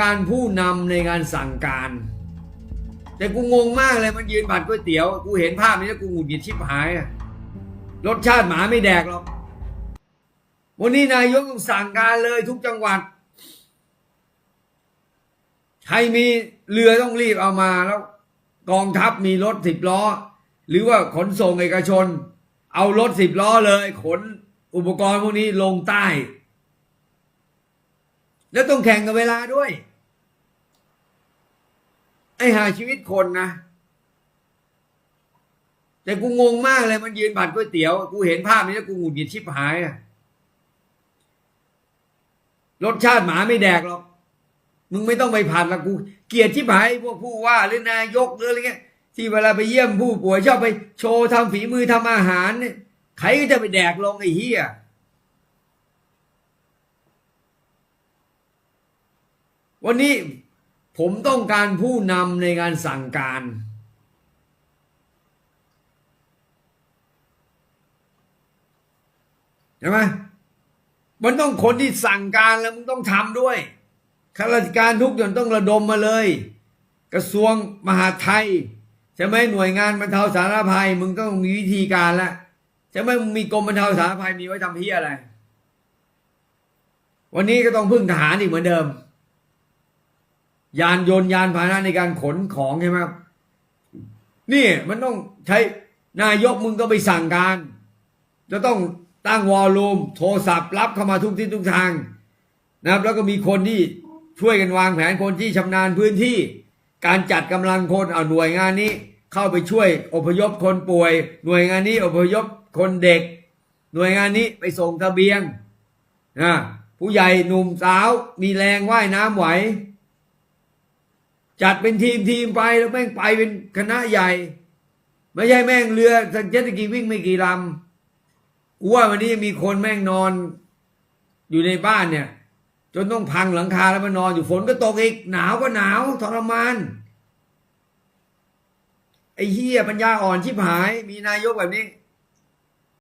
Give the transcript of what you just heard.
การผู้นำในการสั่งการ แต่กูงงมากเลยมันยืนผัดก๋วยเตี๋ยว กูเห็นภาพนี้แล้วกูหงุดหงิดชิบหายอะรสชาติหมาไม่แดกหรอกวันนี้นายกต้องสั่งการเลยทุกจังหวัดใครมีเรือต้องรีบเอามาแล้ว กองทัพมีรถสิบล้อ หรือว่าขนส่งเอกชน เอารถสิบล้อเลย ขนอุปกรณ์พวกนี้ลงใต้ แล้วต้องแข่งกับเวลาด้วย ไอ้หาชีวิตคนนะ แต่กูงงมากเลยมันยืนผัดก๋วยเตี๋ยว กูเห็นภาพนี้แล้วกูหงุดหงิดชิบหายอะรสชาติหมาไม่แดกหรอก มึงไม่ต้องไปผัดละกู เกลียดชิบหายพวกผู้ว่าหรือนายกหรืออะไรเงี้ย ที่เวลาไปเยี่ยมผู้ป่วยชอบไปโชว์ทำฝีมือทำอาหารเนี่ยใครก็จะไปแดกลงไอ้เหี้ย วันนี้ผมต้องการผู้นำในการสั่งการ ใช่ไหมมันต้องคนที่สั่งการแล้วมึงต้องทำด้วยข้าราชการทุกอย่างต้องระดมมาเลย กระทรวงมหาดไทยใช่ไหมหน่วยงานบรรเทาสาธารณภัย มึงต้องมีวิธีการละใช่ไหมมึงมีกรมบรรเทาสาธารณภัยมีไว้ทำเพี้ยอะไร วันนี้ก็ต้องพึ่งทหารอีกเหมือนเดิม ยานยนต์ยานพาหนะในการขนของใช่ไหมครับนี่มันต้องใช้นายกมึงก็ไปสั่งการ จะต้องตั้งวอลลุ่มโทรศัพท์รับเข้ามาทุกทิศทุกทางนะครับ แล้วก็มีคนที่ช่วยกันวางแผนคนที่ชำนาญพื้นที่ การจัดกำลังคนเอาหน่วยงานนี้ เข้าไปช่วยอพยพคนป่วย หน่วยงานนี้อพยพคนเด็ก หน่วยงานนี้ไปส่งทะเบียงนะผู้ใหญ่หนุ่มสาวมีแรงว่ายน้ำไหว จัดเป็นทีมทีมไปแล้วแม่งไปเป็นคณะใหญ่ ไม่ใช่แม่งเรือเจ็ตสกีวิ่งไม่กี่ลำกูว่าวันนี้มีคนแม่งนอน อยู่ในบ้านเนี่ย จนต้องพังหลังคาแล้วมานอนอยู่ฝนก็ตกอีก หนาวก็หนาวทรมานไอ้เฮียปัญญาอ่อนชิบหาย มีนายกแบบนี้